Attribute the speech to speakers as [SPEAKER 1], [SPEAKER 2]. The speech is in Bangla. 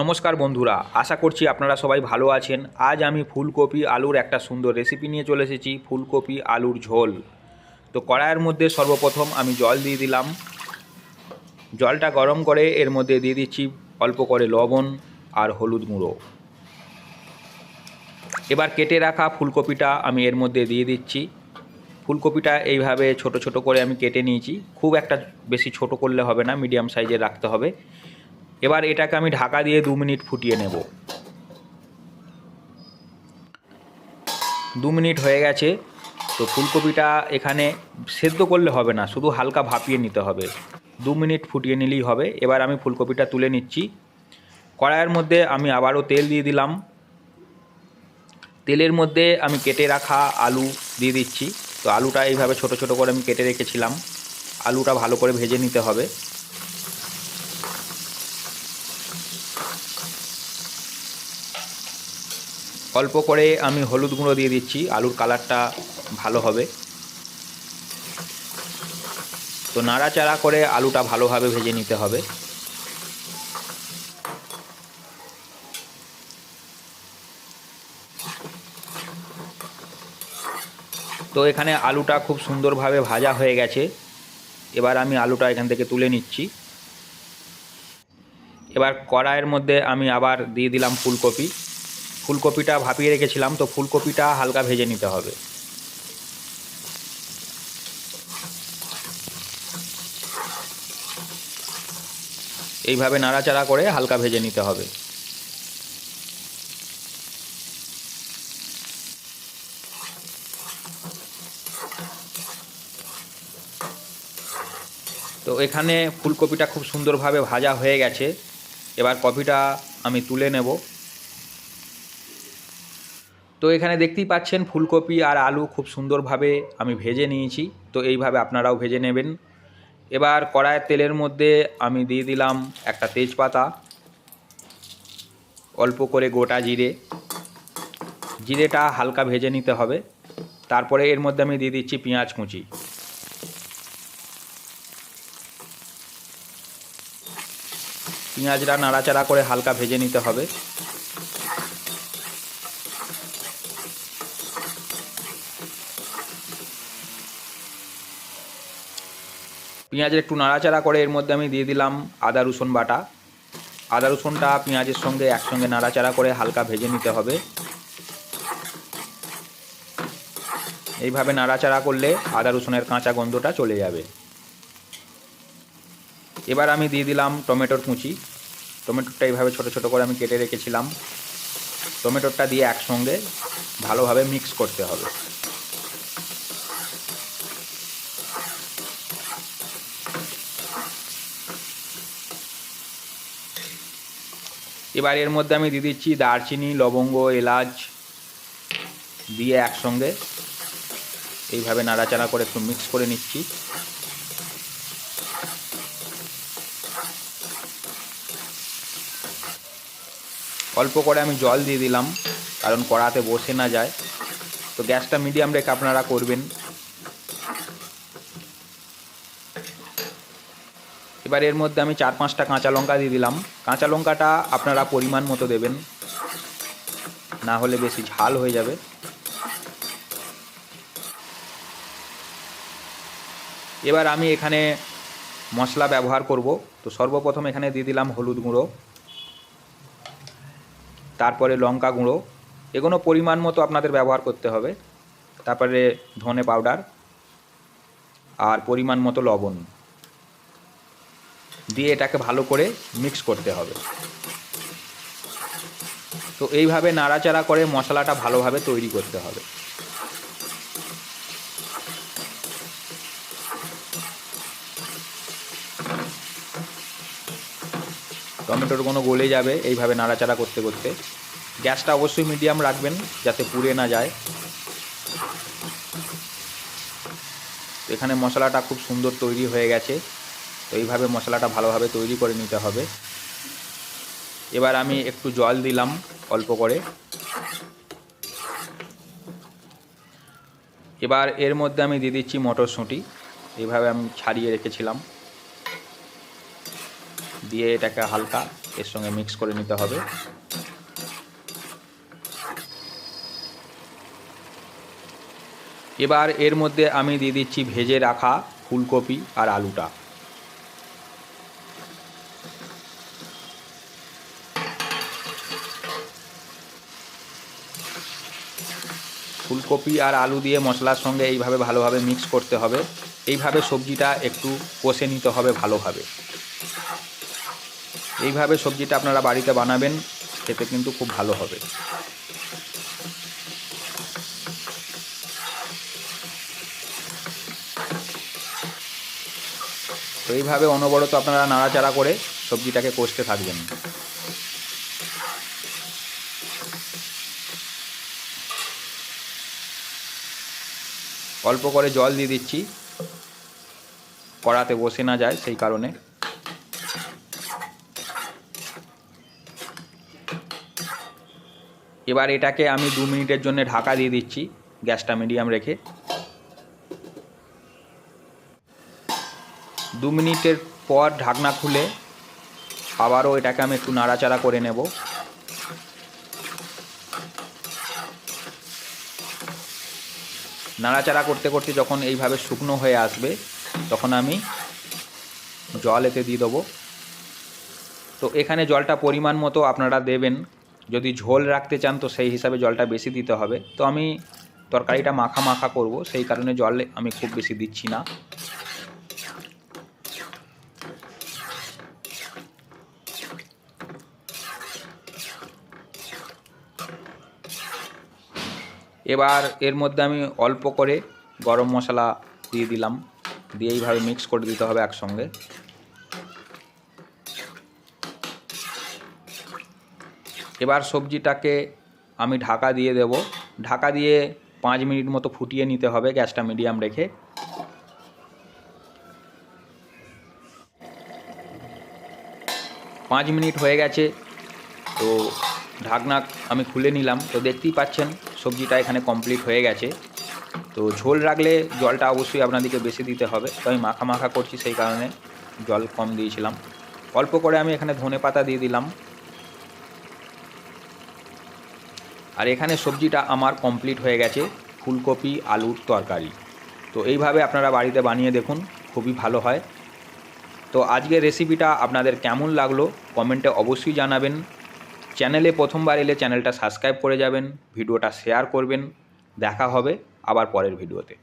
[SPEAKER 1] নমস্কার বন্ধুরা, আশা করছি আপনারা সবাই ভালো আছেন। আজ আমি ফুলকপি আলুর একটা সুন্দর রেসিপি নিয়ে চলে এসেছি, ফুলকপি আলুর ঝোল। তো কড়াইয়ের মধ্যে সর্বপ্রথম আমি জল দিয়ে দিলাম। জলটা গরম করে এর মধ্যে দিয়ে দিচ্ছি অল্প করে লবণ আর হলুদ গুঁড়ো। এবার কেটে রাখা ফুলকপিটা আমি এর মধ্যে দিয়ে দিচ্ছি। ফুলকপিটা এইভাবে ছোট ছোট করে আমি কেটে নিয়েছি। খুব একটা বেশি ছোট করলে হবে না, মিডিয়াম সাইজে রাখতে হবে। এবার এটাকে আমি ঢাকা দিয়ে দু মিনিট ফুটিয়ে নেব। দু মিনিট হয়ে গেছে, তো ফুলকপিটা এখানে সেদ্ধ করলে হবে না, শুধু হালকা ভাপিয়ে নিতে হবে। দু মিনিট ফুটিয়ে নিলেই হবে। এবার আমি ফুলকপিটা তুলে নিচ্ছি। কড়াইয়ের মধ্যে আমি আবারও তেল দিয়ে দিলাম। তেলের মধ্যে আমি কেটে রাখা আলু দিয়ে দিচ্ছি। তো আলুটা এইভাবে ছোট ছোট করে আমি কেটে রেখেছিলাম। আলুটা ভালো করে ভেজে নিতে হবে। অল্প করে আমি হলুদ গুঁড়ো দিয়ে দিচ্ছি, আলুর কালারটা ভালো হবে। তো নাড়াচাড়া করে আলুটা ভালোভাবে ভেজে নিতে হবে। তো এখানে আলুটা খুব সুন্দরভাবে ভাজা হয়ে গেছে। এবার আমি আলুটা এখান থেকে তুলে নিচ্ছি। এবার কড়াইয়ের মধ্যে আমি আবার দিয়ে দিলাম ফুলকপি। ফুলকপিটা ভাপিয়ে রেখেছিলাম, তো ফুলকপিটা হালকা ভেজে নিতে হবে। এইভাবে নাড়াচাড়া করে হালকা ভেজে নিতে হবে। তো এখানে ফুলকপিটা খুব সুন্দরভাবে ভাজা হয়ে গেছে। এবার কপিটা আমি তুলে নেব। তো এখানে দেখতেই পাচ্ছেন ফুলকপি আর আলু খুব সুন্দরভাবে আমি ভেজে নিয়েছি। তো এইভাবে আপনারাও ভেজে নেবেন। এবার কড়াইয়ের তেলের মধ্যে আমি দিয়ে দিলাম একটা তেজপাতা, অল্প করে গোটা জিরে। জিরেটা হালকা ভেজে নিতে হবে। তারপরে এর মধ্যে আমি দিয়ে দিচ্ছি পেঁয়াজ কুচি। পেঁয়াজটা নাড়াচাড়া করে হালকা ভেজে নিতে হবে। পেঁয়াজের একটু নাড়াচাড়া করে এর মধ্যে আমি দিয়ে দিলাম আদা, রসুন বাটা। আদা, রসুনটা পেঁয়াজের সঙ্গে একসঙ্গে নাড়াচাড়া করে হালকা ভেজে নিতে হবে। এইভাবে নাড়াচাড়া করলে আদা, রসুনের কাঁচা গন্ধটা চলে যাবে। এবার আমি দিয়ে দিলাম টমেটোর কুচি। টমেটোটা এইভাবে ছোটো ছোটো করে আমি কেটে রেখেছিলাম। টমেটোটা দিয়ে একসঙ্গে ভালোভাবে মিক্স করতে হবে। এবার এর মধ্যে আমি দিয়ে দিচ্ছি দারচিনি, লবঙ্গ, এলাচ দিয়ে একসঙ্গে। এইভাবে নাড়াচাড়া করে একটু মিক্স করে নিচ্ছি। অল্প করে আমি জল দিয়ে দিলাম, কারণ কড়াতে বসে না যায়। তো গ্যাসটা মিডিয়াম রেখে আপনারা করবেন। এবার এর মধ্যে আমি চার পাঁচটা কাঁচা লঙ্কা দিয়ে দিলাম। কাঁচা লঙ্কাটা আপনারা পরিমাণ মতো দেবেন। না হলে বেশি ঝাল হয়ে যাবে। এবার আমি এখানে মশলা ব্যবহার করব। তো সর্বপ্রথম এখানে দিয়ে দিলাম হলুদ গুঁড়ো। তারপরে লঙ্কা গুঁড়ো, এগুলো পরিমাণ মতো আপনাদের ব্যবহার করতে হবে। তারপরে ধনে পাউডার আর পরিমাণ মতো লবণ দিয়ে এটাকে ভালো করে মিক্স করতে হবে। তো এইভাবে নাড়াচাড়া করে মশলাটা ভালোভাবে তৈরি করতে হবে। টমেটোর কোনো গলে যাবে, এইভাবে নাড়াচাড়া করতে করতে। গ্যাসটা অবশ্যই মিডিয়াম রাখবেন, যাতে পুড়ে না যায়। এখানে মশলাটা খুব সুন্দর তৈরি হয়ে গেছে, তো এইভাবে মশলাটা ভালোভাবে তৈরি করে নিতে হবে। এবার আমি একটু জল দিলাম অল্প করে। এবার এর মধ্যে আমি দিয়ে দিচ্ছি মটরশুঁটি, এইভাবে আমি ছাড়িয়ে রেখেছিলাম। দিয়ে এটাকে হালকা এর সঙ্গে মিক্স করে নিতে হবে। এবার এর মধ্যে আমি দিয়ে দিচ্ছি ভেজে রাখা ফুলকপি আর আলুটা। ফুলকপি আর আলু দিয়ে মশলার সঙ্গে এইভাবে ভালোভাবে মিক্স করতে হবে। এইভাবে সবজিটা একটু কষে নিতে হবে ভালোভাবে। এইভাবে সবজিটা আপনারা বাড়িতে বানাবেন, খেতে কিন্তু খুব ভালো হবে। তো এইভাবে অনবরত আপনারা নাড়াচাড়া করে সবজিটাকে কষতে থাকবেন। অল্প করে জল দিয়ে দিচ্ছি। কড়াতে বসে না যায় সেই কারণে। এবার এটাকে আমি দু মিনিটের জন্য ঢাকা দিয়ে দিচ্ছি গ্যাসটা মিডিয়াম রেখে। দু মিনিটের পর ঢাকনা খুলে আবারও এটাকে আমি একটু নাড়াচাড়া করে নেব। নাড়াচাড়া করতে করতে যখন এইভাবে শুকনো হয়ে আসবে, তখন আমি জল এতে দিয়ে দেবো। তো এখানে জলটা পরিমাণ মতো আপনারা দেবেন। যদি ঝোল রাখতে চান তো সেই হিসাবে জলটা বেশি দিতে হবে। তো আমি তরকারিটা মাখা মাখা করব, সেই কারণে জল আমি খুব বেশি দিচ্ছি না। এবার এর মধ্যে আমি অল্প করে গরম মশলা দিয়ে দিলাম, দিয়ে এইভাবে মিক্স করে দিতে হবে একসঙ্গে। এবার সবজিটাকে আমি ঢাকা দিয়ে দেব। ঢাকা দিয়ে পাঁচ মিনিট মতো ফুটিয়ে নিতে হবে গ্যাসটা মিডিয়াম রেখে। পাঁচ মিনিট হয়ে গেছে, তো ঢাকনা আমি খুলে নিলাম। তো দেখতেই পাচ্ছেন, সবজিটা এখানে কমপ্লিট হয়ে গেছে। তো ঝোল রাখলে জলটা অবশ্যই আপনাদেরকে বেশি দিতে হবে। তো আমি মাখা মাখা করছি সেই কারণে জল কম দিয়েছিলাম। অল্প করে আমি এখানে ধনে পাতা দিয়ে দিলাম। আর এখানে সবজিটা আমার কমপ্লিট হয়ে গেছে, ফুলকপি, আলুর তরকারি। তো এইভাবে আপনারা বাড়িতে বানিয়ে দেখুন, খুবই ভালো হয়। তো আজকের রেসিপিটা আপনাদের কেমন লাগল, কমেন্টে অবশ্যই জানাবেন। চ্যানেলে প্রথমবার এলে চ্যানেলটা সাবস্ক্রাইব করে যাবেন, ভিডিওটা শেয়ার করবেন। দেখা হবে আবার পরের ভিডিওতে।